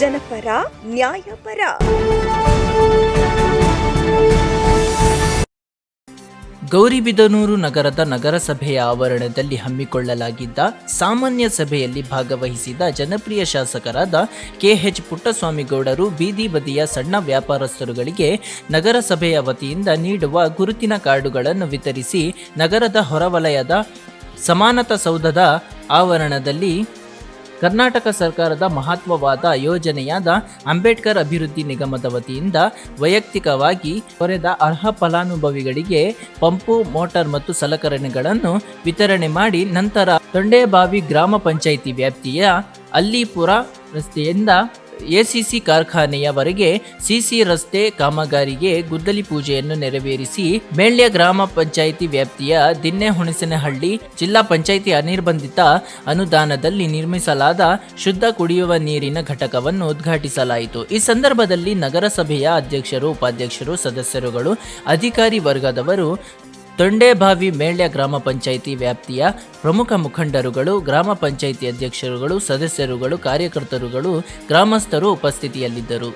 ನ್ಯಾಯಪರ. ಗೌರಿಬಿದನೂರು ನಗರದ ನಗರಸಭೆಯ ಆವರಣದಲ್ಲಿ ಹಮ್ಮಿಕೊಳ್ಳಲಾಗಿದ್ದ ಸಾಮಾನ್ಯ ಸಭೆಯಲ್ಲಿ ಭಾಗವಹಿಸಿದ ಜನಪ್ರಿಯ ಶಾಸಕರಾದ ಕೆಎಚ್ ಪುಟ್ಟಸ್ವಾಮಿಗೌಡರು ಬೀದಿ ಬದಿಯ ಸಣ್ಣ ವ್ಯಾಪಾರಸ್ಥರುಗಳಿಗೆ ನಗರಸಭೆಯ ವತಿಯಿಂದ ನೀಡುವ ಗುರುತಿನ ಕಾರ್ಡುಗಳನ್ನು ವಿತರಿಸಿ ನಗರದ ಹೊರವಲಯದ ಸಮಾನತಾ ಸೌಧದ ಆವರಣದಲ್ಲಿ ಕರ್ನಾಟಕ ಸರ್ಕಾರದ ಮಹತ್ವವಾದ ಯೋಜನೆಯಾದ ಅಂಬೇಡ್ಕರ್ ಅಭಿವೃದ್ಧಿ ನಿಗಮದ ವತಿಯಿಂದ ವೈಯಕ್ತಿಕವಾಗಿ ಕೊರೆದ ಅರ್ಹ ಫಲಾನುಭವಿಗಳಿಗೆ ಪಂಪು, ಮೋಟಾರ್ ಮತ್ತು ಸಲಕರಣೆಗಳನ್ನು ವಿತರಣೆ ಮಾಡಿ ನಂತರ ತೊಂಡೇಬಾವಿ ಗ್ರಾಮ ಪಂಚಾಯಿತಿ ವ್ಯಾಪ್ತಿಯ ಅಲ್ಲಿಪುರ ರಸ್ತೆಯಿಂದ ಎಸಿಸಿ ಕಾರ್ಖಾನೆಯವರೆಗೆ ಸಿಸಿ ರಸ್ತೆ ಕಾಮಗಾರಿಗೆ ಗುದ್ದಲಿ ಪೂಜೆಯನ್ನು ನೆರವೇರಿಸಿ ಮೇಳ್ಯ ಗ್ರಾಮ ಪಂಚಾಯಿತಿ ವ್ಯಾಪ್ತಿಯ ದಿನ್ನೆ ಹುಣಸನಹಳ್ಳಿ ಜಿಲ್ಲಾ ಪಂಚಾಯಿತಿ ಅನಿರ್ಬಂಧಿತ ಅನುದಾನದಲ್ಲಿ ನಿರ್ಮಿಸಲಾದ ಶುದ್ಧ ಕುಡಿಯುವ ನೀರಿನ ಘಟಕವನ್ನು ಉದ್ಘಾಟಿಸಲಾಯಿತು. ಈ ಸಂದರ್ಭದಲ್ಲಿ ನಗರಸಭೆಯ ಅಧ್ಯಕ್ಷರು, ಉಪಾಧ್ಯಕ್ಷರು, ಸದಸ್ಯರುಗಳು, ಅಧಿಕಾರಿ ವರ್ಗದವರು ತೊಂಡೇಬಾವಿ ಮೇಳ್ಯ ಗ್ರಾಮ ಪಂಚಾಯಿತಿ ವ್ಯಾಪ್ತಿಯ ಪ್ರಮುಖ ಮುಖಂಡರುಗಳು ಗ್ರಾಮ ಪಂಚಾಯಿತಿ ಅಧ್ಯಕ್ಷರುಗಳು ಸದಸ್ಯರುಗಳು ಕಾರ್ಯಕರ್ತರುಗಳು ಗ್ರಾಮಸ್ಥರು ಉಪಸ್ಥಿತಿಯಲ್ಲಿದ್ದರು.